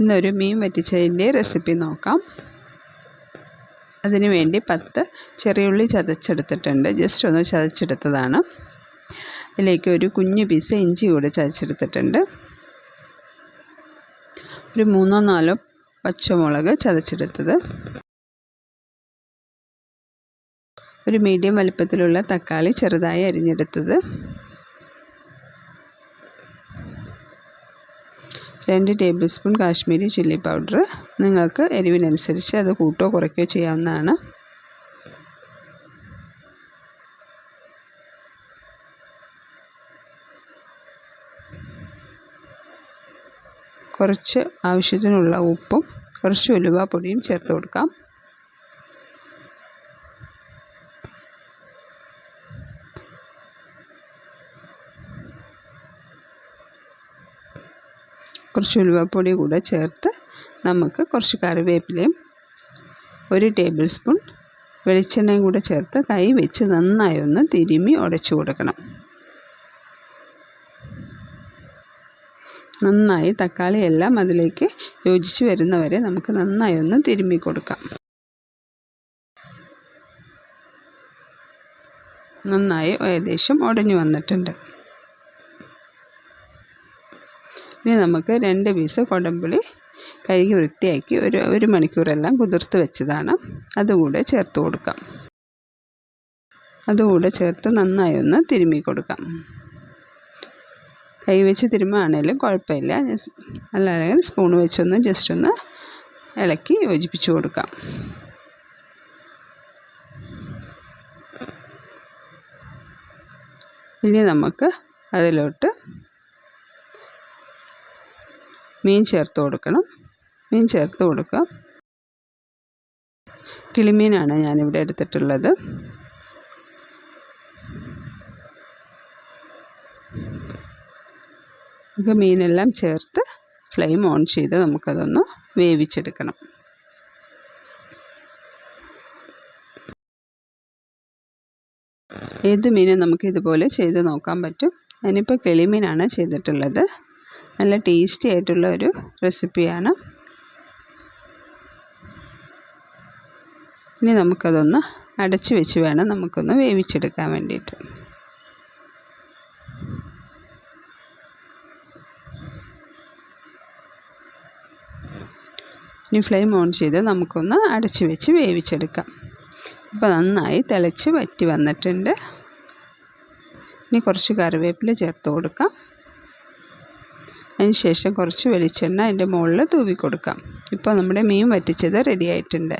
ഇന്നൊരു മീൻ വറ്റിച്ചതിന്റെ റെസിപ്പി നോക്കാം. അതിനുവേണ്ടി പത്ത് ചെറിയുള്ളി ചതച്ചെടുത്തിട്ടുണ്ട്. ജസ്റ്റ് ഒന്ന് ചതച്ചെടുത്തതാണ്. അതിലേക്ക് ഒരു കുഞ്ഞു പീസ് ഇഞ്ചി കൂടെ ചതച്ചെടുത്തിട്ടുണ്ട്. ഒരു മൂന്നോ നാലോ പച്ചമുളക് ചതച്ചെടുത്തത്. ഒരു മീഡിയം വലിപ്പത്തിലുള്ള തക്കാളി ചെറുതായി അരിഞ്ഞെടുത്തത്. രണ്ട് table spoon Kashmiri chilli powder. നിങ്ങൾക്ക് എരിവിനനുസരിച്ച് അത് കൂട്ടോ കുറയ്ക്കുകയോ ചെയ്യാവുന്നതാണ്. കുറച്ച് ആവശ്യത്തിനുള്ള ഉപ്പും കുറച്ച് ഉലുവ പൊടിയും ചേർത്ത് കൊടുക്കാം. കുറച്ച് ഉലുവപ്പൊടി കൂടെ ചേർത്ത് നമുക്ക് കുറച്ച് കറിവേപ്പിലയും ഒരു ടേബിൾ സ്പൂൺ വെളിച്ചെണ്ണയും കൂടെ ചേർത്ത് കൈ വെച്ച് നന്നായി ഒന്ന് തിരുമ്മി ഉടച്ചു കൊടുക്കണം. നന്നായി തക്കാളി എല്ലാം അതിലേക്ക് യോജിച്ച് വരുന്നവരെ നമുക്ക് നന്നായി ഒന്ന് തിരുമ്മി കൊടുക്കാം. നന്നായി ഏകദേശം ഉടഞ്ഞു വന്നിട്ടുണ്ട്. ഇനി നമുക്ക് രണ്ട് പീസ് കൊടമ്പുളി കഴുകി വൃത്തിയാക്കി ഒരു ഒരു മണിക്കൂറെല്ലാം കുതിർത്ത് വെച്ചതാണ്. അതുകൂടെ ചേർത്ത് കൊടുക്കാം. അതുകൂടെ ചേർത്ത് നന്നായി ഒന്ന് തിരുമ്മി കൊടുക്കാം. കൈ വെച്ച് തിരുമ്മുകയാണേലും കുഴപ്പമില്ല. അല്ലാതെ സ്പൂൺ വെച്ചൊന്ന് ജസ്റ്റ് ഒന്ന് ഇളക്കി യോജിപ്പിച്ച് കൊടുക്കാം. ഇനി നമുക്ക് അതിലോട്ട് മീൻ ചേർത്ത് കൊടുക്കണം. മീൻ ചേർത്ത് കൊടുക്കുക. കിളിമീനാണ് ഞാനിവിടെ എടുത്തിട്ടുള്ളത്. നമുക്ക് മീനെല്ലാം ചേർത്ത് ഫ്ലെയിം ഓൺ ചെയ്ത് നമുക്കതൊന്ന് വേവിച്ചെടുക്കണം. ഏത് മീനും നമുക്ക് ഇതുപോലെ ചെയ്ത് നോക്കാൻ പറ്റും. ഞാനിപ്പോൾ കിളിമീനാണ് ചെയ്തിട്ടുള്ളത്. നല്ല ടേസ്റ്റി ആയിട്ടുള്ള ഒരു റെസിപ്പിയാണ്. ഇനി നമുക്കതൊന്ന് അടച്ച് വെച്ച് വേണം നമുക്കൊന്ന് വേവിച്ചെടുക്കാൻ വേണ്ടിയിട്ട്. ഇനി ഫ്ലെയിം ഓൺ ചെയ്ത് നമുക്കൊന്ന് അടച്ച് വെച്ച് വേവിച്ചെടുക്കാം. അപ്പോൾ നന്നായി തിളച്ച് വറ്റി വന്നിട്ടുണ്ട്. ഇനി കുറച്ച് കറിവേപ്പില ചേർത്ത് കൊടുക്കാം. അതിന് ശേഷം കുറച്ച് വെളിച്ചെണ്ണ അതിന്റെ മുകളിൽ തൂവി കൊടുക്കാം ഇപ്പോൾ നമ്മുടെ മീൻ വറ്റിച്ചത് റെഡി ആയിട്ടുണ്ട്.